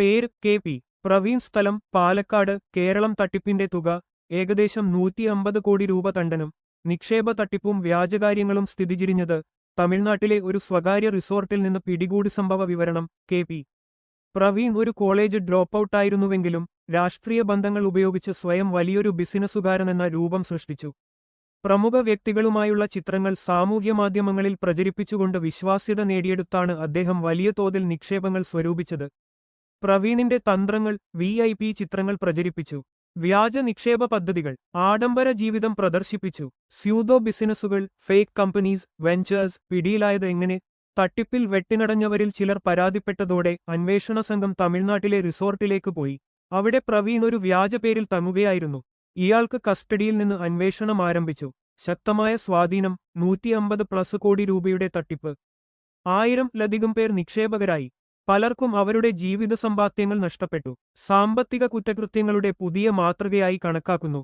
പേര് K P. Praveen സ്ഥലം പാലക്കാട്. കേരളം തട്ടിപ്പിന്റെ തുക ഏകദേശം നൂറ്റി അമ്പത് കോടി രൂപ തണ്ടനും നിക്ഷേപ തട്ടിപ്പും വ്യാജകാര്യങ്ങളും സ്ഥിതിചിരിഞ്ഞത് തമിഴ്നാട്ടിലെ ഒരു സ്വകാര്യ റിസോർട്ടിൽ നിന്ന് പിടികൂടി സംഭവ വിവരണം കെ പി. പ്രവീൺ ഒരു കോളേജ് ഡ്രോപ്പ് ഔട്ടായിരുന്നുവെങ്കിലും രാഷ്ട്രീയ ബന്ധങ്ങൾ ഉപയോഗിച്ച് സ്വയം വലിയൊരു ബിസിനസ്സുകാരൻ എന്ന രൂപം സൃഷ്ടിച്ചു. പ്രമുഖ വ്യക്തികളുമായുള്ള ചിത്രങ്ങൾ സാമൂഹ്യ മാധ്യമങ്ങളിൽ പ്രചരിപ്പിച്ചുകൊണ്ട് വിശ്വാസ്യത നേടിയെടുത്താണ് അദ്ദേഹം വലിയ തോതിൽ നിക്ഷേപങ്ങൾ സ്വരൂപിച്ചത്. പ്രവീണിന്റെ തന്ത്രങ്ങൾ വി ഐ പി ചിത്രങ്ങൾ പ്രചരിപ്പിച്ചു. വ്യാജ നിക്ഷേപ പദ്ധതികൾ ആഡംബര ജീവിതം പ്രദർശിപ്പിച്ചു. സ്യൂദോ ബിസിനസ്സുകൾ ഫേക്ക് കമ്പനീസ് വെഞ്ചേഴ്സ് പിടിയിലായത് എങ്ങനെ? തട്ടിപ്പിൽ വെട്ടിനടഞ്ഞവരിൽ ചിലർ പരാതിപ്പെട്ടതോടെ അന്വേഷണ സംഘം തമിഴ്നാട്ടിലെ റിസോർട്ടിലേക്ക് പോയി. അവിടെ പ്രവീൺ ഒരു വ്യാജ പേരിൽ തങ്ങുകയായിരുന്നു. ഇയാൾക്ക് കസ്റ്റഡിയിൽ നിന്ന് അന്വേഷണം ആരംഭിച്ചു. ശക്തമായ സ്വാധീനം നൂറ്റിയമ്പത് പ്ലസ് കോടി രൂപയുടെ തട്ടിപ്പ്. ആയിരം ലധികം പേർ നിക്ഷേപകരായി. പലർക്കും അവരുടെ ജീവിത സമ്പാദ്യങ്ങൾ നഷ്ടപ്പെട്ടു. സാമ്പത്തിക കുറ്റകൃത്യങ്ങളുടെ പുതിയ മാതൃകയായി കണക്കാക്കുന്നു.